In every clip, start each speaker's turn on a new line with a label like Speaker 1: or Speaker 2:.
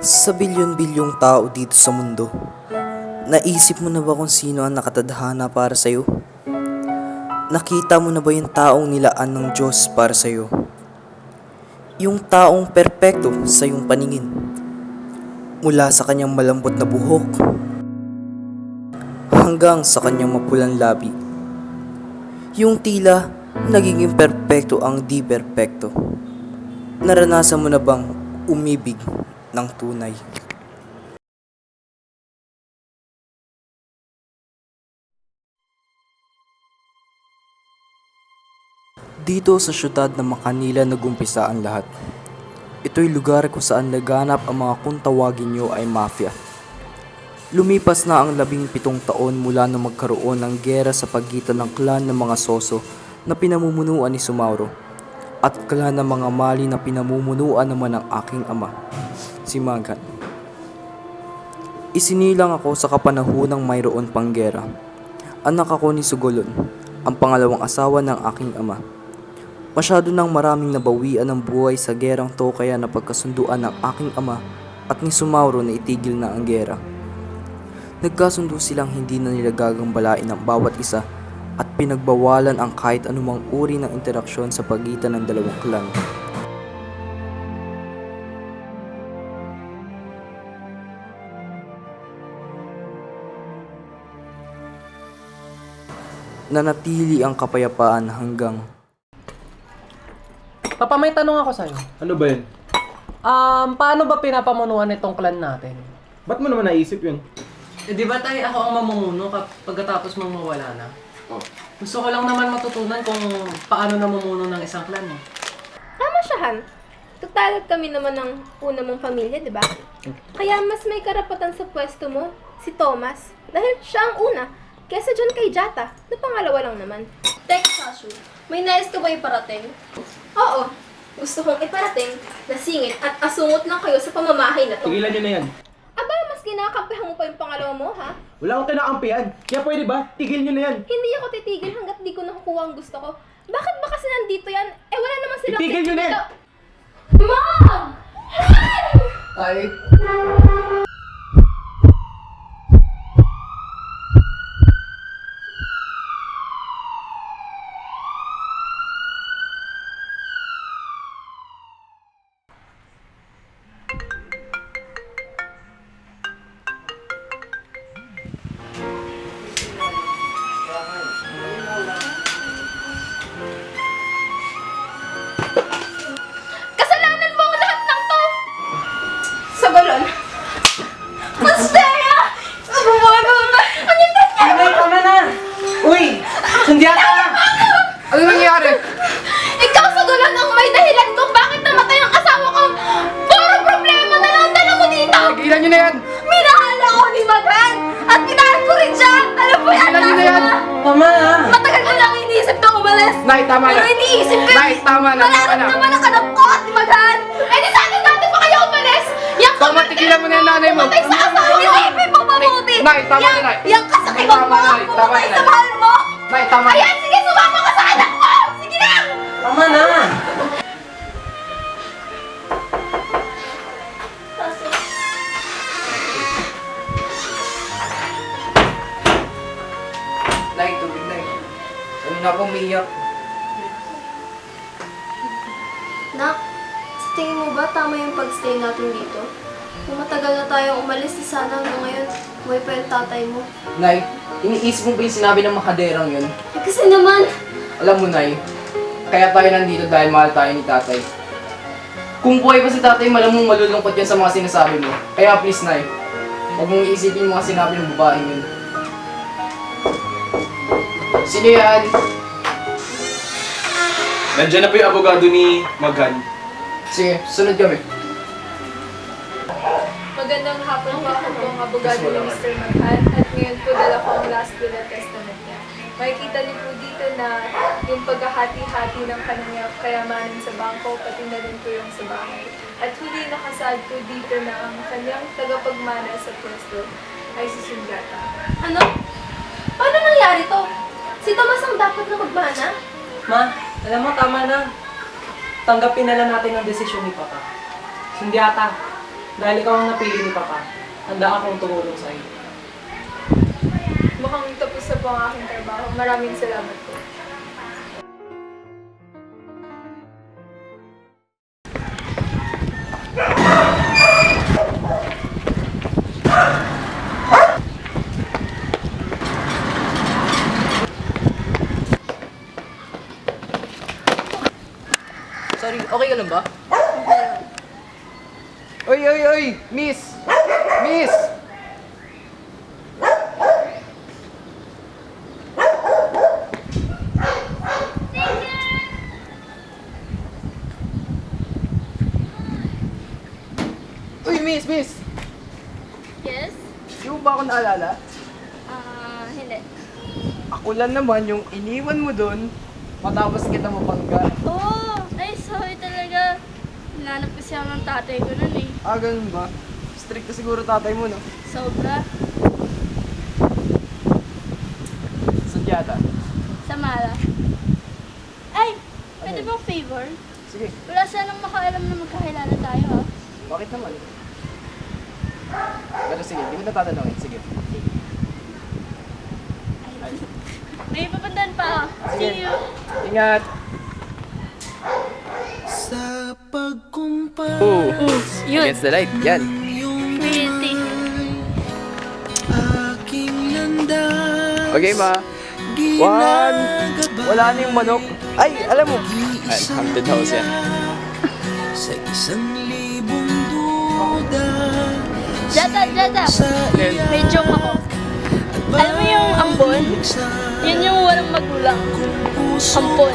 Speaker 1: Sa bilyon-bilyong tao dito sa mundo, naisip mo na ba kung sino ang nakatadhana para sa'yo? Nakita mo na ba yung taong nilaan ng Diyos para sa'yo? Yung taong perpekto sa iyong paningin. Mula sa kanyang malambot na buhok hanggang sa kanyang mapulang labi. Yung tila nagiging perpekto ang di perpekto. Naranasan mo na bang umibig ng tunay? Dito sa syudad ng Makanila nagumpisa ang lahat. Ito'y lugar kung saan laganap ang mga kung tawagin nyo ay mafia. Lumipas na ang labing pitong taon mula na magkaroon ng gera sa pagitan ng klan ng mga soso na pinamumunuan ni Sumauro at klan ng mga mali na pinamumunuan naman ng aking ama, si Magan. Isinilang ako sa kapanahunang mayroon pang gera. Anak ako ni Sugolon, ang pangalawang asawa ng aking ama. Masyado nang maraming nabawian ng buhay sa gerang to kaya napagkasunduan ng aking ama at ni Sumauro na itigil na ang gera. Nagkasundo silang hindi na nila gagambalain ang bawat isa at pinagbawalan ang kahit anumang uri ng interaksyon sa pagitan ng dalawang klan. Nanatili ang kapayapaan hanggang
Speaker 2: Papa, may tanong ako sa'yo.
Speaker 3: Ano ba yun?
Speaker 2: Um, paano ba pinapamunuan itong clan natin?
Speaker 3: Ba't mo naman naisip yun?
Speaker 2: Eh, di ba tayo ako ang mamumuno kap- pagkatapos mong mawala na?
Speaker 3: Oh.
Speaker 2: Gusto ko lang naman matutunan kung paano namumuno ng isang clan eh.
Speaker 4: Tama siya, Han. Total, kami naman ng una mong pamilya, di ba? Kaya mas may karapatan sa pwesto mo, si Thomas. Dahil siya ang una, kesa dyan kay Jata, na pangalawa lang naman.
Speaker 5: Teka, Sashu. May nais ka ba iparating?
Speaker 4: Oo, gusto kong iparating na singit at asungot lang kayo sa pamamahay na to.
Speaker 3: Tigilan nyo na yan.
Speaker 4: Aba, mas kinakampihan mo pa yung pangalawa mo, ha?
Speaker 3: Wala akong kinakampihan. Kaya pwede ba? Tigil nyo na yan.
Speaker 4: Hindi ako titigil hanggat di ko nakukuha ang gusto ko. Bakit ba kasi nandito yan? Eh, wala naman silang...
Speaker 3: Itigil nyo na yan!
Speaker 4: Mom!
Speaker 2: Ay, Nay, tama na!
Speaker 4: Pero iniisip ko
Speaker 2: Nay, tama na, tama na.
Speaker 4: Mararamdaman ang anak ko at! Eh di sana natin pa kayo umalis! Yang
Speaker 2: Tama, tigilan mo na yung nanay mo.
Speaker 4: Pumatay sa asawa niyo! Isipin mo mabuti!
Speaker 2: Nay, tama na,
Speaker 4: Yang-
Speaker 2: Nay.
Speaker 4: Yang kasakiman
Speaker 2: Tama
Speaker 4: mo!
Speaker 2: na, Nay, tama
Speaker 4: Pumatay
Speaker 2: na,
Speaker 4: sa
Speaker 2: Nay.
Speaker 4: mahal mo!
Speaker 2: Nay, tama na!
Speaker 4: Ayan, sige, sumama ka sa anak mo! Sige na!
Speaker 2: Tama na! Nay, tubig na eh. Ano na po umiiyak?
Speaker 5: Nak, sa tingin mo ba tama yung pagstay natin dito? Kung matagal na tayong umalis, di sana hanggang ngayon, buhay pa yung tatay mo.
Speaker 2: Nay, iniisip mo ba yung sinabi ng makaderang yun?
Speaker 5: Eh, kasi naman,
Speaker 2: Alam mo, Nay, kaya tayo nandito dahil mahal tayo ni tatay. Kung buhay pa si tatay, malamang malulungkot yan sa mga sinasabi mo. Kaya please, Nay, huwag mong iisipin yung mga sinabi ng babaeng yun. Sino yan?
Speaker 3: Nandiyan na po yung abogado ni Magan.
Speaker 2: Sige, sunod kami.
Speaker 6: Magandang hapon po ako pong abogado ni Mr. Maghan at ngayon po dala ko ang last will and testament niya. Makikita niyo po dito na yung paghahati-hati ng kanyang kayamanan sa bangko pati na rin po yung sa bahay. At huli nakasaad po dito na ang kanyang tagapagmana sa pwesto ay si Sundiata.
Speaker 4: Ano? Paano nangyari to? Si Thomas ang dapat na magmana?
Speaker 2: Ma, alam mo, tama na. Tanggapin na lang natin ang desisyon ni Papa. Sundiata,
Speaker 7: Dahil ikaw ang napili ni Papa, handa akong tumulong sa'yo.
Speaker 6: Mukhang tapos na po ang aking trabaho. Maraming salamat
Speaker 2: Sorry, okay ka lang ba? Oy, oy, oy! Miss! Miss! Uy, miss, miss!
Speaker 5: Yes?
Speaker 2: Di mo ba ako naalala?
Speaker 5: Ah, hindi.
Speaker 2: Ako lang naman yung iniwan mo dun matapos kita mapangga.
Speaker 5: Oo! Ay, sorry talaga. Hinanap kasi ako ng tatay ko nun eh.
Speaker 2: Ah, ganun ba? Strict na siguro tatay mo, no?
Speaker 5: Sobra.
Speaker 2: Sadyata.
Speaker 5: Samara. Ay! Pwede bang favor?
Speaker 2: Sige,
Speaker 5: Wala sanang makaalam na magkakilala tayo ha.
Speaker 2: bakit naman? Pero sige, di ko na tatanungin. Sige.
Speaker 5: May papandan pa ha.
Speaker 2: Sige.
Speaker 5: See you!
Speaker 2: Ingat!
Speaker 8: Sa pagkumpara
Speaker 2: Oh,
Speaker 5: Yun!
Speaker 2: against the light. Yan.
Speaker 5: Pretty.
Speaker 8: aking landas
Speaker 2: Okay, ma. One. Wala na yung manok. Ay, alam mo. Ay, haunted house yan.
Speaker 8: Sa isang libong duda
Speaker 5: Jada, Jada!
Speaker 8: Sa
Speaker 5: May joke ako. Alam mo yung ambon? Yun yung walang magulang. Ampon.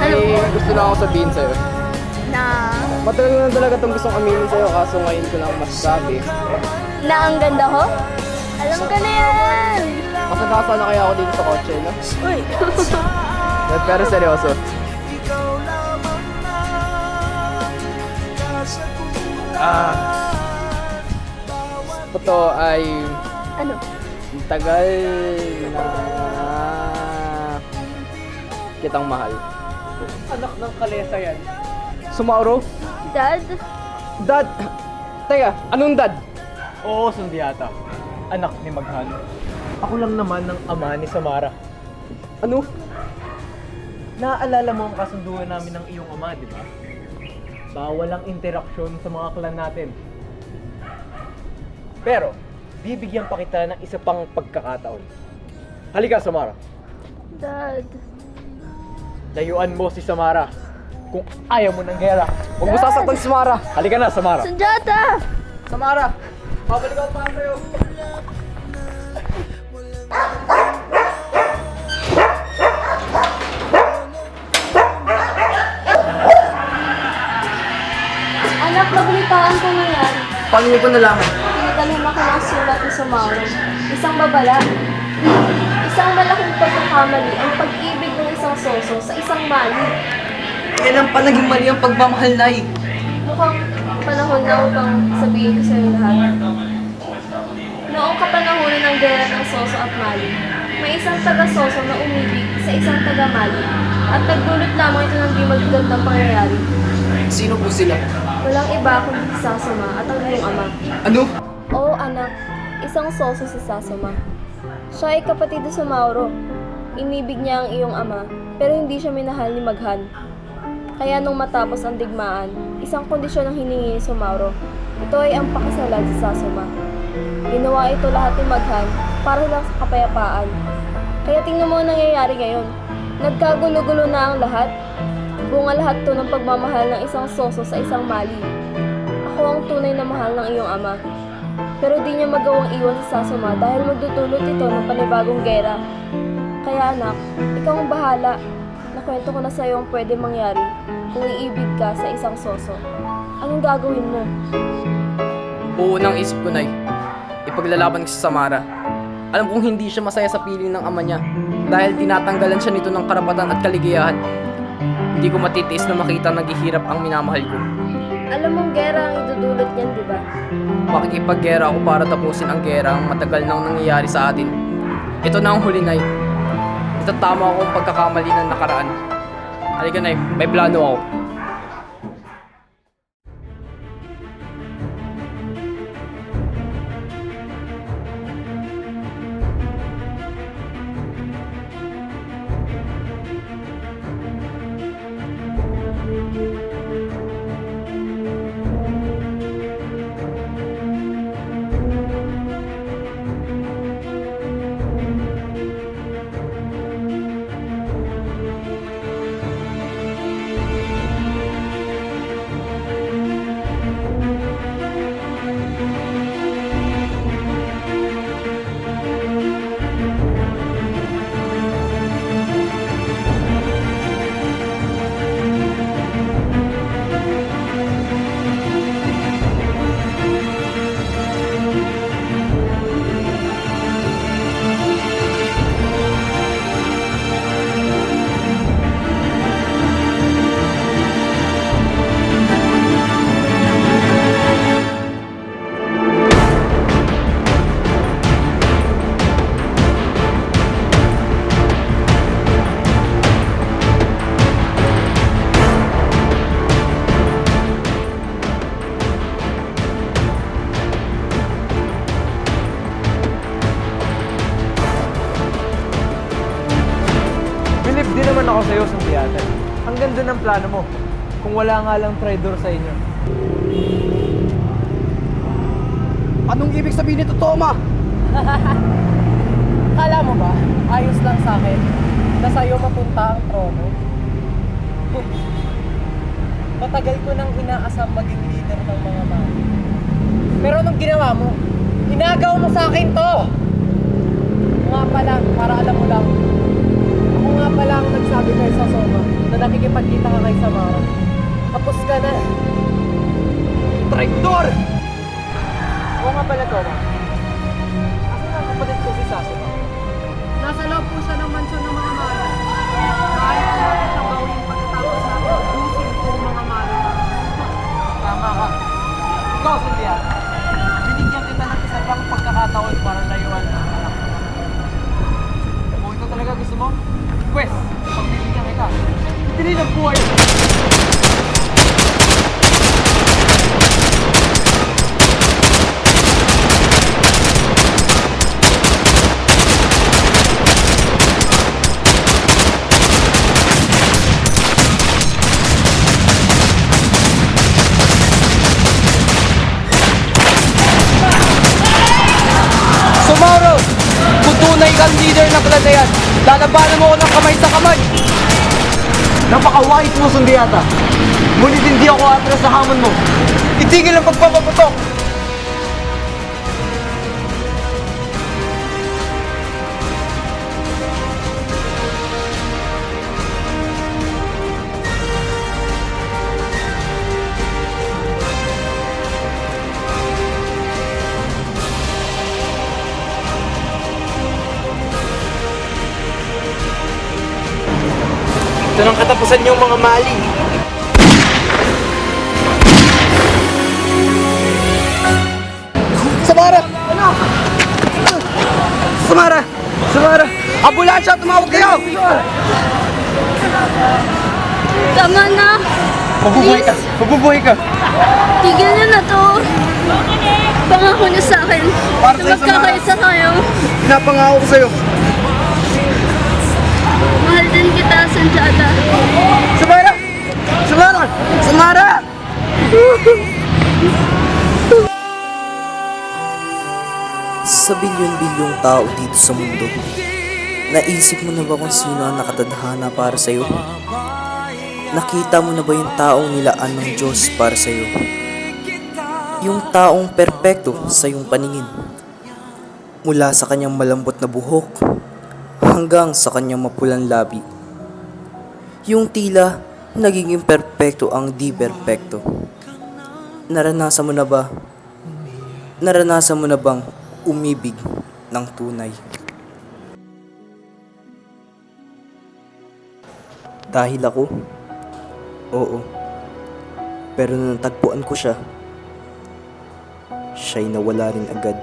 Speaker 5: Ano?
Speaker 2: May gusto lang ako sabihin sa'yo.
Speaker 5: Na...
Speaker 2: Matagal ko na talaga itong gustong aminin sa'yo kaso ngayon ko lang masasabi.
Speaker 5: Na ang ganda ko? Alam ko na yan!
Speaker 2: Masagasa na kaya ako dito sa kotse, no?
Speaker 5: Uy!
Speaker 2: Pero seryoso. Ah. Totoo ay
Speaker 5: ano?
Speaker 2: ang tagal na kitang mahal.
Speaker 7: Anak ng kalesa yan.
Speaker 2: Sumauro?
Speaker 5: Dad?
Speaker 2: Dad! Teka, anong dad?
Speaker 3: Oo, Sundiata. Anak ni Maghan. Ako lang naman ng ama ni Samara.
Speaker 2: Ano?
Speaker 3: Naaalala mo ang kasunduan namin ng iyong ama, di ba? Bawal ang interaksyon sa mga klan natin. Pero, bibigyan pa kita ng isa pang pagkakataon. Halika, Samara.
Speaker 5: Dad?
Speaker 3: Layuan mo si Samara. Kung ayaw mo ng gera.
Speaker 2: Huwag mo sasaktan si Samara!
Speaker 3: Halika na, Samara.
Speaker 5: Sanjata!
Speaker 2: Samara! Babalik ako para sa'yo!
Speaker 5: Anak, nabalitaan ko ngayon.
Speaker 2: Paano niyo po nalaman?
Speaker 5: Pinadalhan ako ng sulat ni Sumaro. Isang babala. Isang malaking pagkakamali ang pag-ibig isang soso sa isang mali.
Speaker 2: Kailan pa naging mali ang pagmamahal, Nay?
Speaker 5: Mukhang panahon na upang sabihin ko sa iyo lahat. Noong kapanahonan ng gera ng Soso at Mali, may isang taga-Soso na umibig sa isang taga-Mali at nagdulot lamang ito ng di magagandang pangyayari.
Speaker 2: Sino po sila?
Speaker 5: Walang iba kundi si Sasama at ang iyong ama.
Speaker 2: Ano?
Speaker 5: Oo anak, isang Soso si Sasama. Siya ay kapatid sa Mauro. Inibig niya ang iyong ama, pero hindi siya minahal ni Maghan. Kaya nung matapos ang digmaan, isang kondisyon ang hiningi ni Sumauro. Ito ay ang pakasalan sa Sasuma. Ginawa ito lahat ni Maghan para lang sa kapayapaan. Kaya tingnan mo ang nangyayari ngayon. Nagkagulo-gulo na ang lahat. Bunga lahat to ng pagmamahal ng isang soso sa isang mali. Ako ang tunay na mahal ng iyong ama. Pero di niya magawang iwan si Sasuma dahil magdudulot ito ng panibagong gera. Kaya anak, ikaw ang bahala. Nakwento ko na sa iyo ang pwede mangyari kung iibig ka sa isang soso.
Speaker 9: Anong gagawin mo?
Speaker 2: Buo ng isip ko, Nay. Ipaglalaban ko si Samara. Alam kong hindi siya masaya sa piling ng ama niya dahil tinatanggalan siya nito ng karapatan at kaligayahan. Hindi ko matitiis na makita naghihirap ang minamahal ko.
Speaker 9: Alam mong gera ang idudulot niyan, di ba?
Speaker 2: Makikipaggera ako para tapusin ang gera ang matagal nang nangyayari sa atin. Ito na ang huli, Nay. Itatama ako ang pagkakamali ng nakaraan. Halika, Nay. May plano ako.
Speaker 10: Plano mo. Kung wala nga lang traitor sa inyo.
Speaker 2: Anong ibig sabihin nito, Toma?
Speaker 3: Kala mo ba, ayos lang sa akin na sa'yo mapunta ang trono? Matagal ko nang inaasam maging leader ng mga mami. Pero anong ginawa mo? Inagaw mo sa akin to! Nga pala, para alam mo lang, pala ang nagsabi kay sa Soma na nakikipagkita ka kay Samara. Tapos ka na.
Speaker 2: Traitor!
Speaker 3: Oo nga pala, Toma. Asan ang kapatid ko si Sasoma?
Speaker 11: Nasa loob po siya ng mansyon ng mga
Speaker 2: Kang leader ng klan na yan, lalabanan mo ko ng kamay sa kamay!
Speaker 10: Napakawais mo, Sundiata. Ngunit hindi ako atras sa hamon mo.
Speaker 2: Itigil ang pagpapaputok!
Speaker 10: Ito ng katapusan niyong mga mali.
Speaker 2: Samara! Samara! Samara! Ambulansya! Tumawag kayo!
Speaker 9: Tama na!
Speaker 10: Mabubuhay ka! Mabubuhay ka!
Speaker 9: Tigil niyo na to! Pangako niyo sa akin
Speaker 2: Para
Speaker 9: na
Speaker 2: sa'yo,
Speaker 9: magkakaisa tayo.
Speaker 2: Pinapangako ko sa'yo.
Speaker 9: Mahal din kita, Sanjata.
Speaker 2: Samara! Samara! Samara!
Speaker 1: Sa bilyon-bilyong tao dito sa mundo, naisip mo na ba kung sino ang nakatadhana para sa'yo? Nakita mo na ba yung taong nilaan ng Diyos para sa'yo? Yung taong perpekto sa iyong paningin. Mula sa kanyang malambot na buhok hanggang sa kanyang mapulang labi. Yung tila nagiging perpekto ang di perpekto. Naranasan mo na ba? Naranasan mo na bang umibig ng tunay? Dahil ako? Oo. Pero nung natagpuan ko siya, siya'y nawala rin agad.